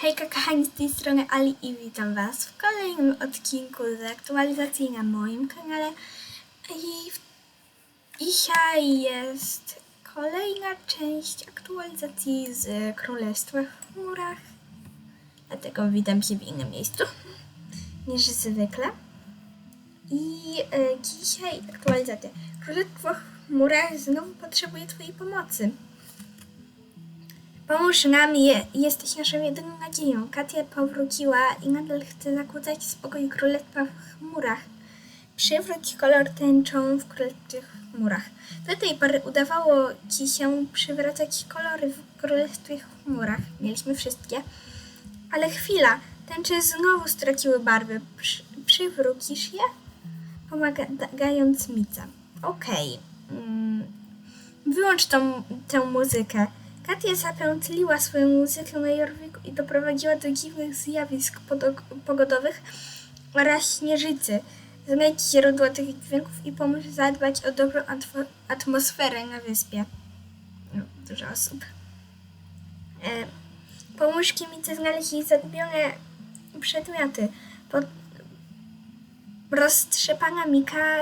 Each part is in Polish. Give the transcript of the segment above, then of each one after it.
Hejka kochani, z tej strony Ali i witam Was w kolejnym odcinku z aktualizacji na moim kanale. I dzisiaj jest kolejna część aktualizacji z Królestwa w chmurach. Dlatego witam się w innym miejscu niż zwykle. I e, dzisiaj aktualizacja. Królestwo w chmurach znowu potrzebuje Twojej pomocy. Pomóż nam, je, jesteś naszą jedyną nadzieją. Katia powróciła i nadal chce zakłócać spokój królestwa w chmurach. Przywróć kolor tęczą w królestwie w chmurach. Do tej pory udawało ci się przywracać kolory w królestwie w chmurach. Mieliśmy wszystkie. Ale chwila, tęcze znowu straciły barwy. Przy, przywrócisz je? Pomagając Mica. Okej. Mm, Wyłącz tą, tę muzykę. Katia zapętliła swoją muzykę na Jorwiku i doprowadziła do dziwnych zjawisk pogodowych oraz śnieżycy. Znajdź źródło tych dźwięków i pomóż zadbać o dobrą atmo- atmosferę na wyspie. No, dużo osób. E, pomóż Kimice znaleźć jej zagubione przedmioty. Pod... Roztrzepana Mika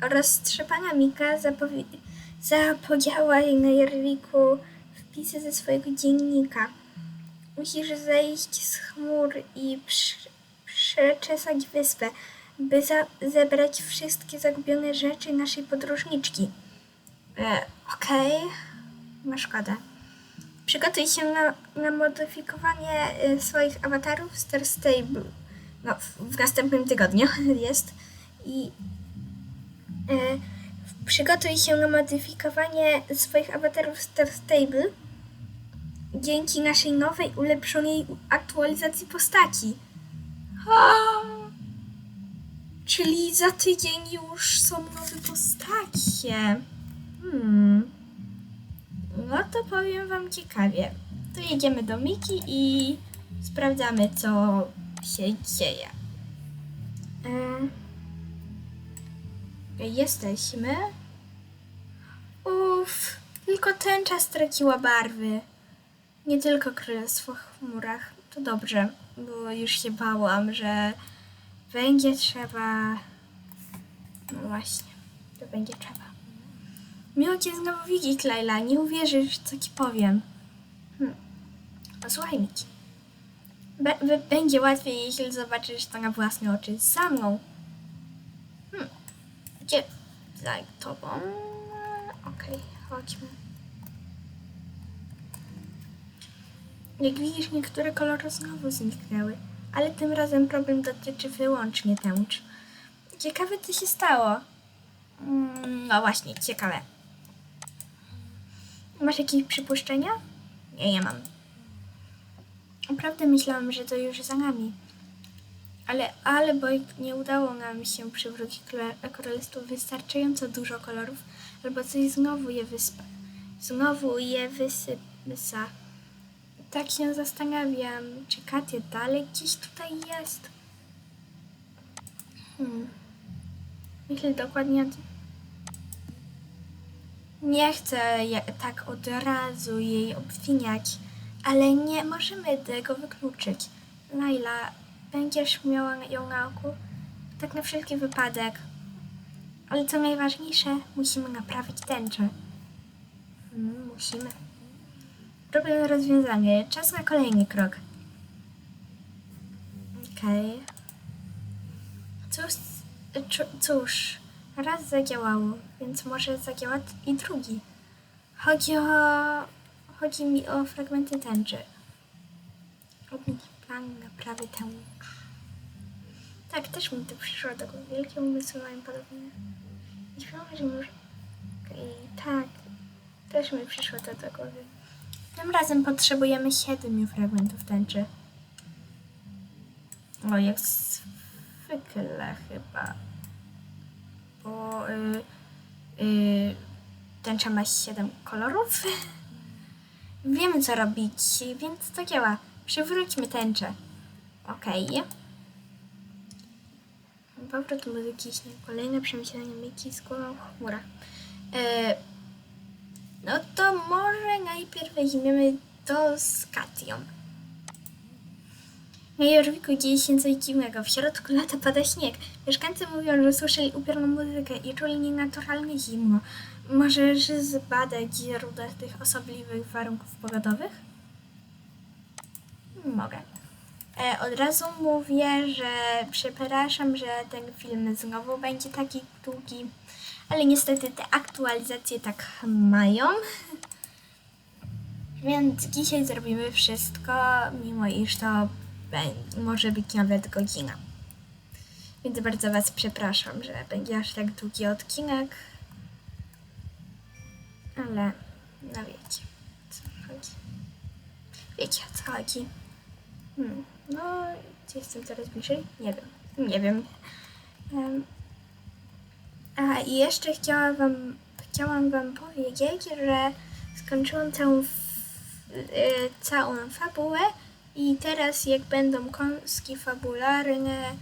roztrzepana Mika zapowi- zapodziała jej na Jerwiku wpisy ze swojego dziennika. Musisz zejść z chmur i przeczesać wyspę, by zebrać wszystkie zagubione rzeczy naszej podróżniczki. E, Okej, ma szkoda. Przygotuj się na, na modyfikowanie e, swoich awatarów Star Stable. No, w, w następnym tygodniu jest. I E, Przygotuj się na modyfikowanie swoich awatarów Star Stable dzięki naszej nowej, ulepszonej aktualizacji postaci. A, czyli za tydzień już są nowe postacie. Hmm. No to powiem wam ciekawie. To jedziemy do Miki i sprawdzamy, co się dzieje. E, Jesteśmy. Uff, tylko tęcza straciła barwy. Nie tylko królestwo w chmurach. To dobrze, bo już się bałam, że będzie trzeba. No właśnie, to będzie trzeba. Miło cię znowu widzieć, Laila. Nie uwierzysz, co ci powiem. Hm. Posłuchaj mi. Będzie łatwiej, jeśli zobaczysz to na własne oczy za mną. Gdzie? Za tobą. Okej, chodźmy. Jak widzisz, niektóre kolory znowu zniknęły, ale tym razem problem dotyczy wyłącznie tęcz. Ciekawe, co się stało. Mm, No właśnie, ciekawe. Masz jakieś przypuszczenia? Nie, nie mam. Naprawdę myślałam, że to już za nami. Ale, ale bo nie udało nam się przywrócić króle- królestwu wystarczająco dużo kolorów, albo coś znowu je wyspa. Znowu je wysysa. Tak się zastanawiam, czy Katia dalej gdzieś tutaj jest. Hmm. Myślę dokładnie. Nie chcę tak od razu jej obwiniać, ale nie możemy tego wykluczyć. Laila, będziesz miała ją na oku? Tak na wszelki wypadek. Ale co najważniejsze, musimy naprawić tęczę. Mm, musimy. Problem rozwiązany. Czas na kolejny krok. Okej. Cóż, czu- cóż, raz zadziałało, więc może zadziałać i drugi. Chodzi o... Chodzi mi o fragmenty tęczy. Odmienić plan naprawy tęcz. Tak, też mi to przyszło do głowy. Wielkie umysły mają podobne. Myślałam, że już... Okej, tak. Też mi przyszło to do głowy. Tym razem potrzebujemy siedmiu fragmentów tęczy. O, jak zwykle chyba. Bo y, y, tęcza ma siedem kolorów. Wiemy co robić, więc to działa. Przywróćmy tęczę. Okej. Powrót muzyki śnie. Kolejne przemyślenie Miki z głową w chmurach. E, no to może najpierw weźmiemy to z Katią. Na Jorwiku dzieje się coś dziwnego. W środku lata pada śnieg. Mieszkańcy mówią, że słyszeli upiorną muzykę i czuli nienaturalnie zimno. Możesz zbadać źródła tych osobliwych warunków pogodowych? Mogę. E, od razu mówię, że przepraszam, że ten film znowu będzie taki długi, ale niestety te aktualizacje tak mają. Więc dzisiaj zrobimy wszystko, mimo iż to może być nawet godzina. Więc bardzo Was przepraszam, że będzie aż tak długi odcinek. Ale no wiecie, co chodzi. Wiecie o co chodzi. Hmm. No, czy jestem coraz bliżej? Nie wiem. Nie wiem. Em, a i jeszcze chciałam wam, chciałam wam powiedzieć, że skończyłam całą, y, całą fabułę i teraz jak będą kąski fabularne,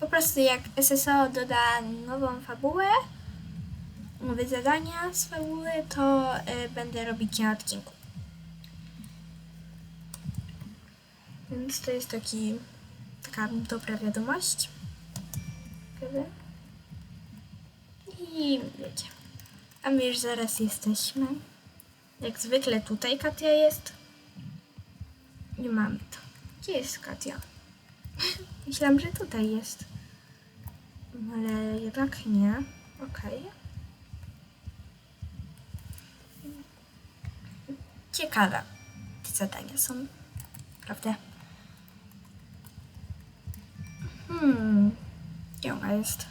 po prostu jak SSO doda nową fabułę, nowe zadania z fabuły, to y, będę robić na odcinku. Więc to jest taki, taka dobra wiadomość. Kiedy? I wiecie. A my już zaraz jesteśmy. Jak zwykle tutaj Katia jest. Nie mamy to. Gdzie jest Katia? Myślałam, że tutaj jest. Ale jednak nie. Okej. Ciekawe. Te zadania są. Prawda? Hmm. Gdzie ona jest?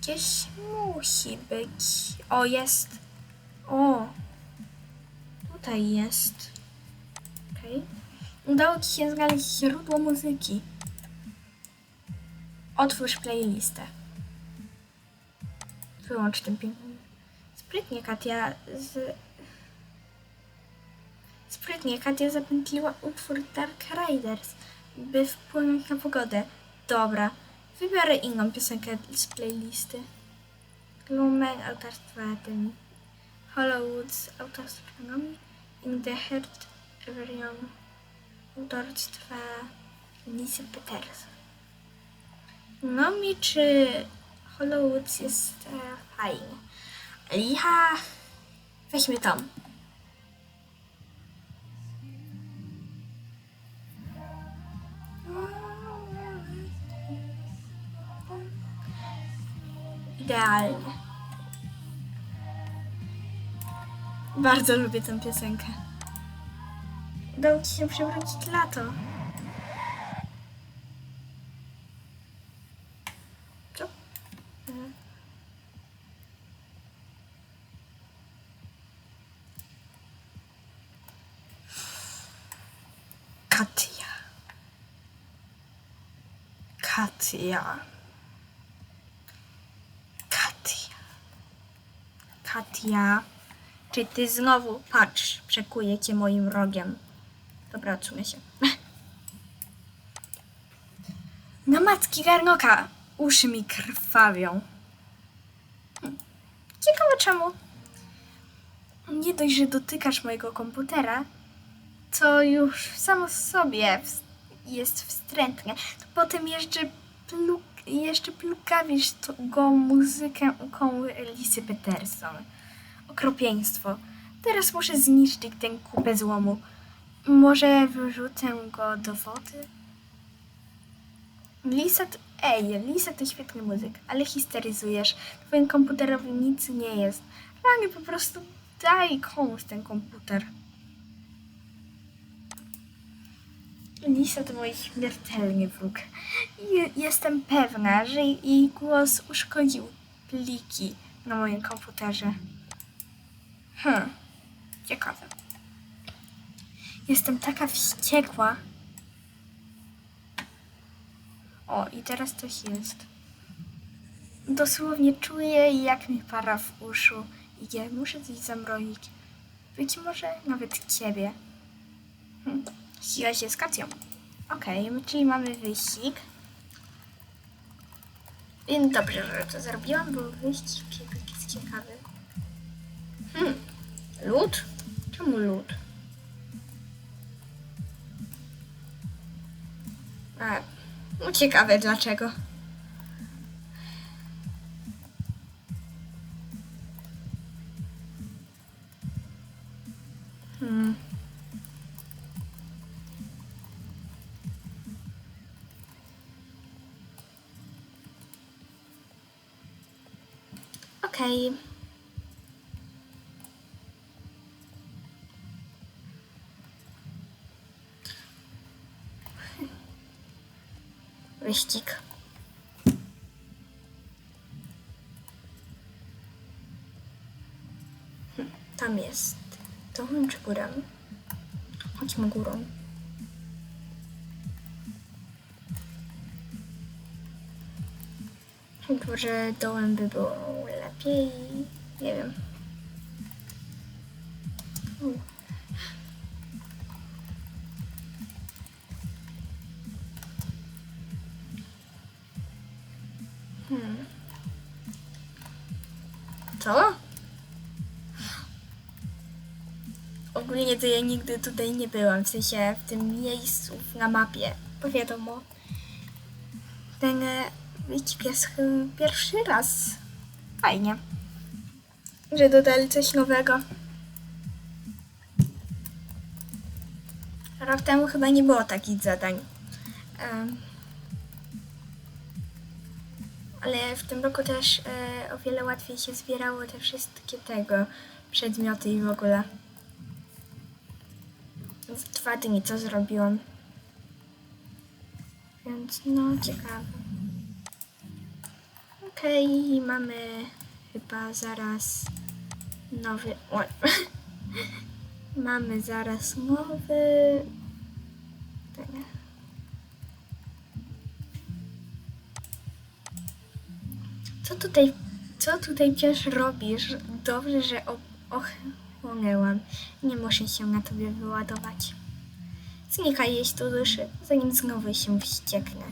Gdzieś musi być. O, jest. O. Tutaj jest. Okej. Udało Ci się znaleźć źródło muzyki. Otwórz playlistę. Wyłącz ten piękny. Sprytnie Katia z... Sprytnie Katia zapętliła utwór Dark Riders, by wpłynąć na pogodę. Dobra, wybiorę inną piosenkę z playlisty. Lumen autorstwa tym Hollowoods autorstwa Nomi In the Heart Everyone autorstwa Lisy Peters. Nomi czy Hollowoods jest e, fajnie. Licha, weźmy tą. Idealnie. Bardzo lubię tę piosenkę. Udało ci się przywrócić lato. Co? Mhm. Katia. Katia. Katia. Czy ty znowu, patrz, przekuję cię moim rogiem. Dobra, odsunę się. No macki garnoka, uszy mi krwawią. Ciekawe czemu. Nie dość, że dotykasz mojego komputera, co już samo w sobie jest wstrętne, to potem jeszcze, pluk, jeszcze plugawisz to- go muzykę Lisy Peterson. Okropieństwo. Teraz muszę zniszczyć tę kupę złomu. Może wyrzucę go do wody? Lisa to... Ej, Lisa to świetny muzyk, ale histeryzujesz. Twoim komputerowi nic nie jest. Rany po prostu daj komuś ten komputer. Lisa to mój śmiertelny wróg. Jestem pewna, że jej głos uszkodził pliki na moim komputerze. Hmm, ciekawe. Jestem taka wściekła. O, i teraz coś jest. Dosłownie czuję, jak mi para w uszu. I ja muszę coś zamrozić. Być może nawet ciebie. Hm. Ściga się z Kacją. Okej, czyli mamy wyścig. I dobrze, że to zrobiłam, bo wyścig jest ciekawy. Lód? Czemu lód? A, no ciekawe dlaczego. Hmm. Okej. Wyścig. Hm, Tam jest. Dołem czy górą? Chodźmy górą. Może dołem by było lepiej. Nie wiem. Co? Ogólnie to ja nigdy tutaj nie byłam, w sensie w tym miejscu na mapie, bo wiadomo. Ten e, wyścig jest pierwszy raz. Fajnie. Że dodali coś nowego. Rok temu chyba nie było takich zadań. Em, ale w tym roku też e, o wiele łatwiej się zbierało te wszystkie tego przedmioty i w ogóle. W dwa dni to zrobiłam. Więc no ciekawe. Okej, mamy chyba zaraz nowy. Oj. mamy zaraz nowy. ten- Co tutaj, co tutaj wciąż robisz? Dobrze, że ochłonęłam. Nie muszę się na tobie wyładować. Znikaj jeść tu duszy, zanim znowu się wścieknę.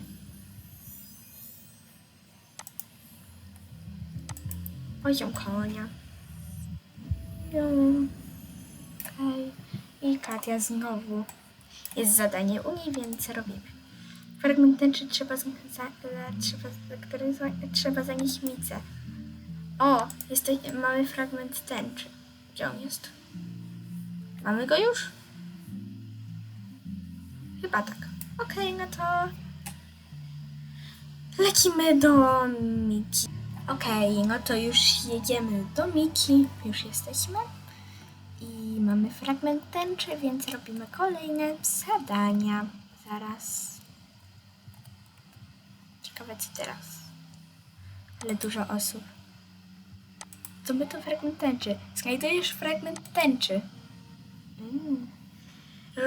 Poziom konia. Okej. I Katia znowu. Jest zadanie u niej, więc robimy. Fragment tęczy trzeba, trzeba, który trzeba zanieść micę. O, jesteś, mamy fragment tęczy. Gdzie on jest? Mamy go już? Chyba tak. Okej, no to lecimy do Miki. Okej, no to już jedziemy do Miki. Już jesteśmy. I mamy fragment tęczy, więc robimy kolejne zadania. Zaraz. Ciekawe co teraz. Ale dużo osób. Co by to fragment tęczy? Znajdujesz fragment tęczy. Mm.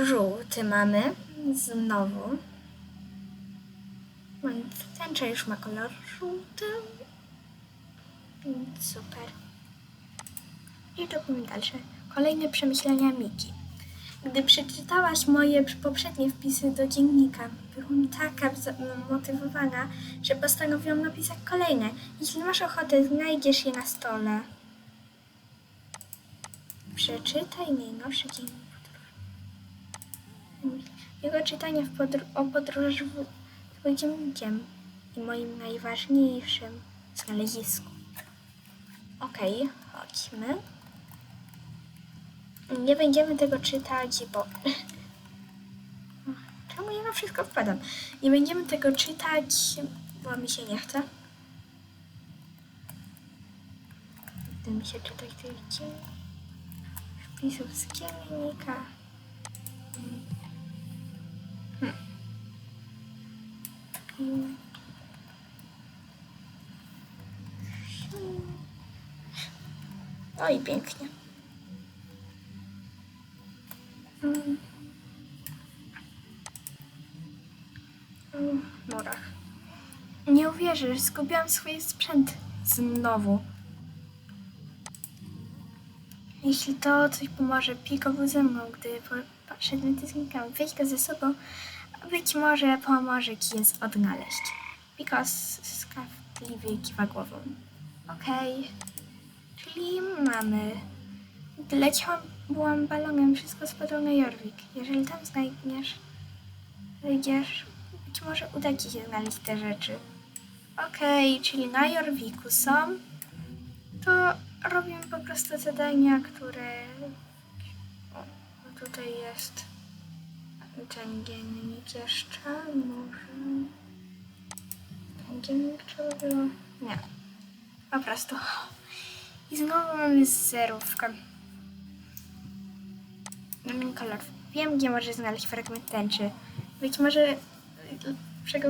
Żółty mamy. Znowu. Więc Tęcza już ma kolor żółty. Super. I robimy dalsze. Kolejne przemyślenia Miki. Gdy przeczytałaś moje poprzednie wpisy do dziennika, byłam taka zmotywowana, że postanowiłam napisać kolejne. Jeśli masz ochotę, znajdziesz je na stole. Przeczytaj najnowszy dziennik podróży. Jego czytanie w podr- o podróży dziennikiem i moim najważniejszym znalezisku. Okej, chodźmy. Nie będziemy tego czytać, bo... Czemu ja na wszystko wpadam? Nie będziemy tego czytać, bo mi się nie chce. Chce mi się czytać tych wpisów z dziennika. Hmm. Hmm. No i pięknie. Uwierzysz, zgubiłam swój sprzęt znowu. Jeśli to coś pomoże, Piko był ze mną, gdy po- poszedłem do znikami. Weź go ze sobą, a być może pomoże ci je odnaleźć. Piko skawliwie kiwa głową. Okej. Czyli mamy. Leciałam, byłam balonem, wszystko spadło na Jorvik. Jeżeli tam znajdziesz, znajdziesz, być może uda ci się znaleźć te rzeczy? Okej, czyli na Jorwiku są. To robimy po prostu zadania, które... O, tutaj jest ten jeszcze, może... Ten trzeba było... Nie. Po prostu. I znowu mamy zerówkę. Mamy kolor. Wiem, gdzie możesz znaleźć fragment tęczy. Być może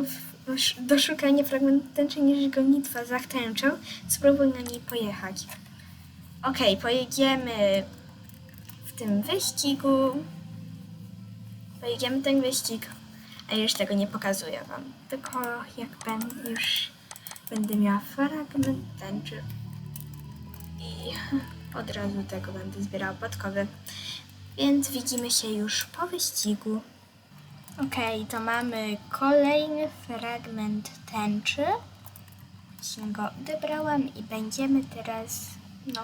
w- do szukania fragmentu tęczy niż gonitwa za tęczą. Spróbuj na niej pojechać. Okej, pojedziemy w tym wyścigu. Pojedziemy ten wyścig. A już tego nie pokazuję wam. Tylko jak będę już będę miała fragment tęczy. I od razu tego będę zbierała podkowy. Więc widzimy się już po wyścigu. Okej, to mamy kolejny fragment tęczy. Właśnie go odebrałam i będziemy teraz, no,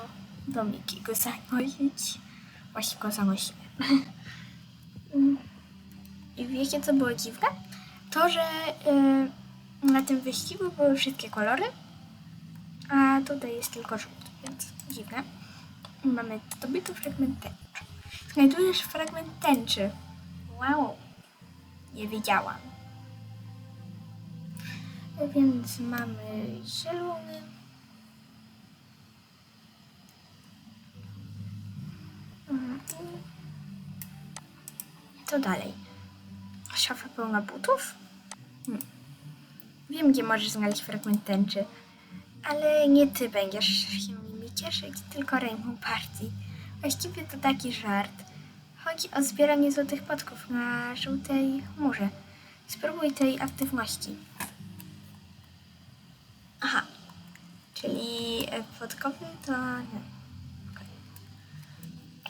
do Miki go zanosić. Właśnie go zanosimy. I wiecie, co było dziwne? To, że y, na tym wyścigu były wszystkie kolory, a tutaj jest tylko żółty, więc dziwne. Mamy zdobyty fragment tęczy. Znajdujesz fragment tęczy. Wow. Nie wiedziałam. Więc mamy zielony. Mhm. Co dalej? Szafa pełna butów? Wiem, gdzie możesz znaleźć fragment tęczy, ale nie ty będziesz się nimi cieszyć, tylko Rainbow Party. Właściwie to taki żart. Chodzi o zbieranie złotych podków na żółtej chmurze. Spróbuj tej aktywności. Aha, czyli e, podkowy to. Okej.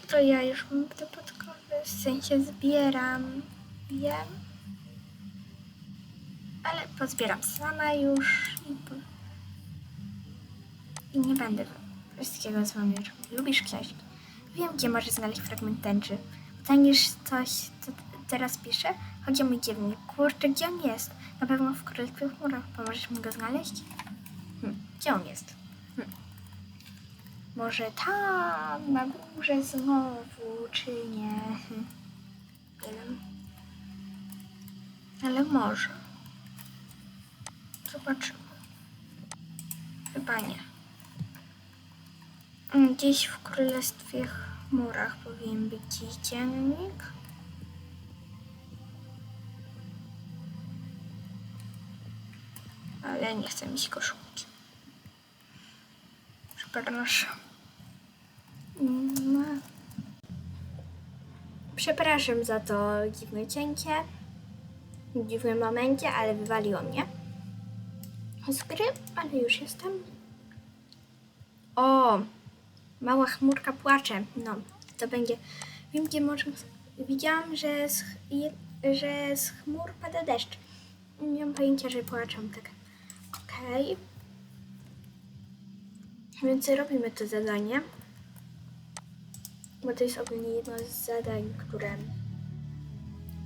To ja już mam te podkowy, w sensie zbieram. Wiem. Ale pozbieram sama już i, po... i nie będę wszystkiego z wami. Lubisz książki? Wiem, gdzie możesz znaleźć fragment tęczy. Znajdziesz coś, co teraz piszę? Chodzi o mój dziennik. Kurczę, gdzie on jest? Na pewno w Królestwie w Chmurach. Pomożesz mi go znaleźć? Hm, gdzie on jest? Hm. Może tam, na górze znowu, czy nie? Hm. Nie wiem. Ale może. Zobaczymy. Chyba nie. Mm, Gdzieś w Królestwie Chmurach powinien być dziennik. Ale nie chce mi się. Przepraszam. Mm. Przepraszam za to dziwne cięcie. W dziwnym momencie, ale wywaliło mnie z gry, ale już jestem. O! Mała chmurka płacze. No, to będzie. Wiem, gdzie może. Widziałam, że z, że z chmur pada deszcz. Nie mam pojęcia, że płaczą tak. Okej. Więc robimy to zadanie. Bo to jest ogólnie jedno z zadań, które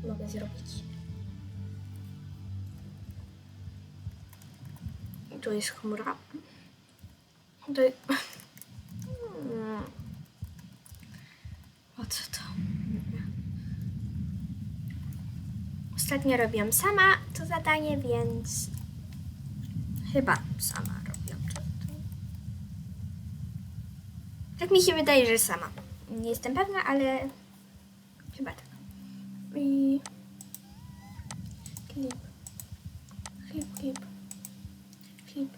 mogę zrobić. Tu jest chmura. To... O co to? Ostatnio robiłam sama to zadanie, więc chyba sama robiłam. Tak mi się wydaje, że sama. Nie jestem pewna, ale chyba tak. I klip. Klip, klip. Klip.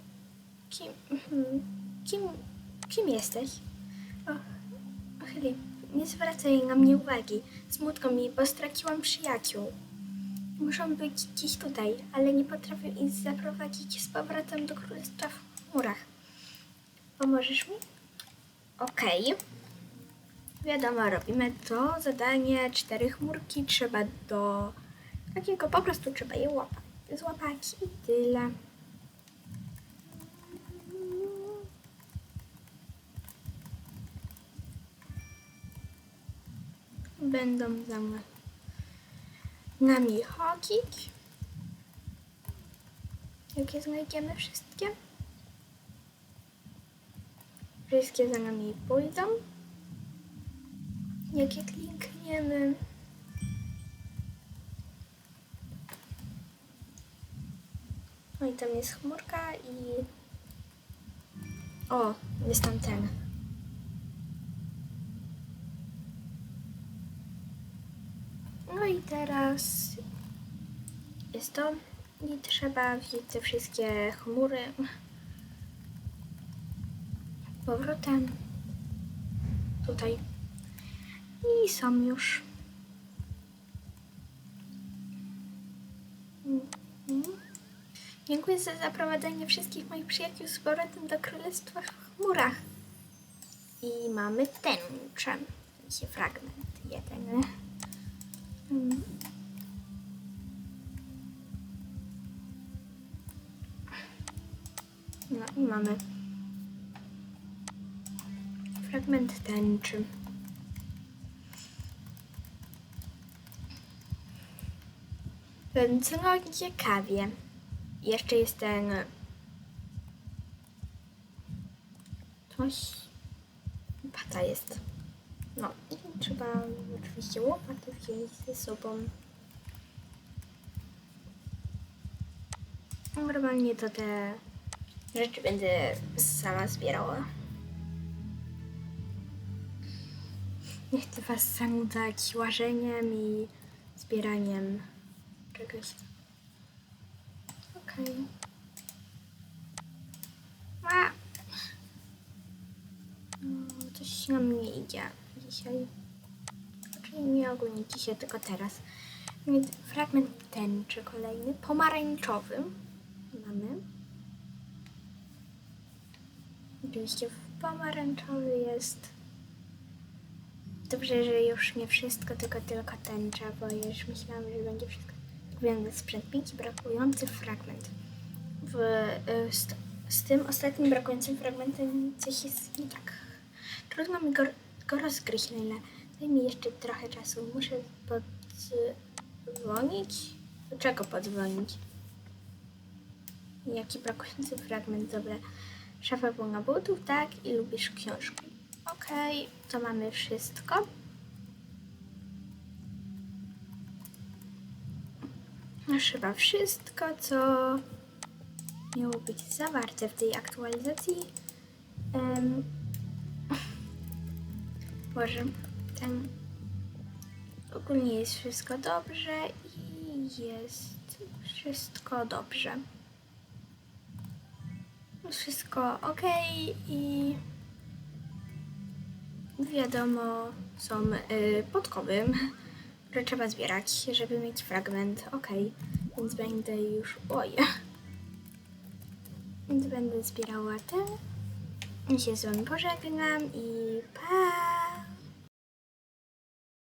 Kim, mhm. kim, kim jesteś? O, o Filip, nie zwracaj na mnie uwagi. Smutno mi, bo straciłam przyjaciół. Muszą być dziś tutaj, ale nie potrafię ich zaprowadzić z powrotem do Królestwa w chmurach. Pomożesz mi? Okej. Wiadomo, robimy to zadanie. Cztery chmurki trzeba do takiego, po prostu trzeba je łapać. Złapać i tyle. Będą za nami chodzić. Jak je znajdziemy wszystkie? Wszystkie za nami pójdą. Jak je klikniemy. No i tam jest chmurka i... O, jest tam ten. No i teraz jest to i trzeba wziąć te wszystkie chmury powrotem tutaj i są już. Mhm. Dziękuję za zaprowadzenie wszystkich moich przyjaciół z powrotem do Królestwa w chmurach. I mamy tęczę. W sensie fragment jeden. No i mamy fragment tęczy. Więc no ciekawie. Jeszcze jest ten coś pata jest. No i trzeba oczywiście łopatę wziąć ze sobą. Normalnie to te rzeczy będę sama zbierała. Nie chcę was zanudzać łażeniem i zbieraniem czegoś. Okej. A! No, coś nam nie idzie dzisiaj. Nie ogólnie dzisiaj, tylko teraz. Więc fragment tęczy kolejny, pomarańczowy mamy. Oczywiście pomarańczowy jest. Dobrze, że już nie wszystko, tylko tylko tęcza, bo już myślałam, że będzie wszystko. Więc sprzętniki brakujący fragment. W, y, z, z tym ostatnim brakującym fragmentem coś jest nie tak. Trudno mi go, go rozgryźć na ile. Daj mi jeszcze trochę czasu. Muszę podzwonić. Do czego podzwonić? Jaki brakujący fragment? Dobra. Szafa pełna butów, tak? I lubisz książki. Okej, to mamy wszystko. Już chyba wszystko, co miało być zawarte w tej aktualizacji. Um, Boże, ogólnie jest wszystko dobrze i jest wszystko dobrze. Wszystko ok i wiadomo są y, podkowy, które trzeba zbierać, żeby mieć fragment. Ok, więc będę już. Oj. Więc będę zbierała te. I się z wami pożegnam i pa!